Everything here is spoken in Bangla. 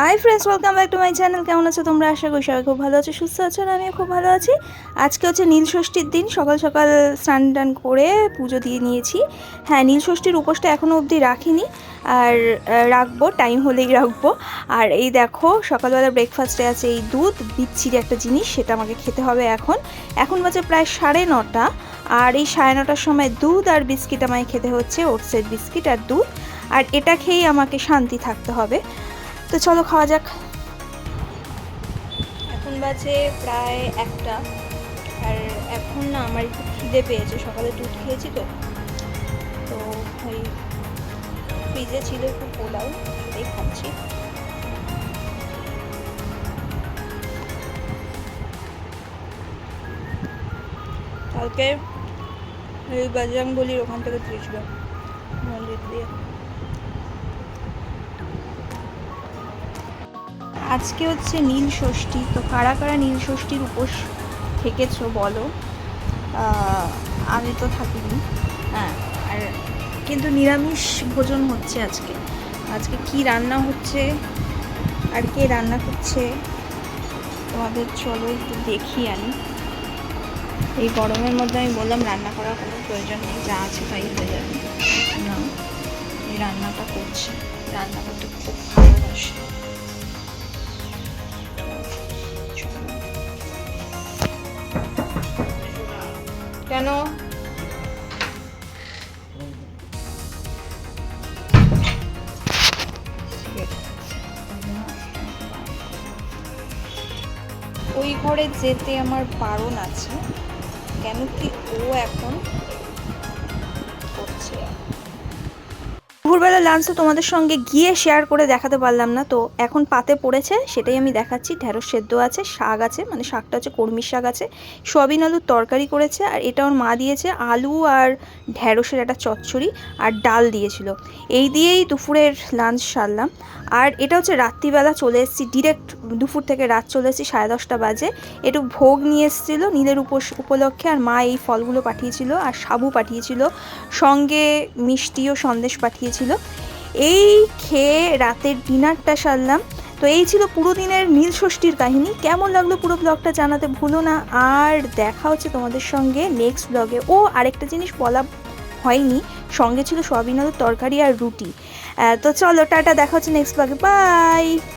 Hi friends welcome back to my channel কেমন আছো তোমরা? আশা করি সবাই খুব ভালো আছো, সুস্থ আছো আমিও খুব ভালো আছি। আজকে হচ্ছে নীল ষষ্ঠীর দিন, সকাল সকাল স্নান টান করে পুজো দিয়ে নিয়েছি। হ্যাঁ নীল ষষ্ঠীর উপোসটা এখনও অবধি রাখিনি, আর রাখব টাইম হলেই রাখব। আর এই দেখো, সকালবেলা ব্রেকফাস্টে আছে এই দুধ, বিচ্ছিরি একটা জিনিস, সেটা আমাকে খেতে হবে এখন। এখন বাজে প্রায় সাড়ে নটা, আর এই সাড়ে নটার সময় দুধ আর বিস্কিট আমায় খেতে হচ্ছে, ওটসের বিস্কিট আর দুধ। আর এটা খেয়েই আমাকে শান্তি থাকতে হবে। তো চলো খাওয়া যাক। এখন বাজে প্রায় একটা। আর এখন না আমার একটু খিদে পেয়েছে, সকালে দুধ খেয়েছি তো। তো ওই ফ্রিজে ছিল একটু পোলাও, সেটাই খাচ্ছি। কালকে ওই বজরংবলির ওখান থেকে দিয়েছিল মন্দির দিয়ে। আজকে হচ্ছে নীল ষষ্ঠী। তো কারা কারা নীল ষষ্ঠীর উপোস থেকেছো বলো? আমি তো থাকিনি। হ্যাঁ আর কিন্তু নিরামিষ ভোজন হচ্ছে আজকে। আজকে কি রান্না হচ্ছে? আর কে রান্না করছে? তোমাদের চলো একটু দেখি আমি। এই গরমের মধ্যে আমি বললাম রান্না করার কোনো প্রয়োজন নেই, যা আছে তাই হয়ে যাবে। না, এই রান্নাটা করছে। রান্না করতে খুব ভালোবাসে। কেন? ওই ঘরে যেতে আমার পারণ আছে। কেন কি ও এখন দুপুরবেলা লাঞ্চ তো তোমাদের সঙ্গে গিয়ে শেয়ার করে দেখাতে পারলাম না, তো এখন পাতে পড়েছে, সেটাই আমি দেখাচ্ছি। ঢেঁড়স সেদ্ধ আছে, শাক আছে মানে শাকটা হচ্ছে কর্মীর শাক আছে, সোয়াবিন আলুর তরকারি করেছে, আর এটা ওর মা দিয়েছে আলু আর ঢেঁড়সের একটা চচ্চড়ি আর ডাল দিয়েছিল। এই দিয়েই দুপুরের লাঞ্চ সারলাম। আর এটা হচ্ছে রাত্রিবেলা চলে এসেছি ডিরেক্ট দুপুর থেকে রাত চলে এসেছি, সাড়ে দশটা বাজে। একটু ভোগ নিয়ে এসেছিল, নীলের উপলক্ষে, আর মা এই ফলগুলো পাঠিয়েছিল, আর সাবু পাঠিয়েছিল, সঙ্গে মিষ্টি ও সন্দেশ পাঠিয়েছিল। এই খেয়ে রাতের ডিনারটা সারলাম। তো এই ছিল পুরো দিনের নীল ষষ্ঠীর কাহিনী। কেমন লাগল পুরো ব্লগটা জানাতে ভুলো না। আর দেখা হচ্ছে তোমাদের সঙ্গে নেক্সট ব্লগে। ও, আরেকটা জিনিস বলা হয়নি। সঙ্গে ছিল সোয়াবিন তরকারি আর রুটি। তো চলো, টাটা, দেখা হচ্ছে নেক্সট ব্লগে। বাই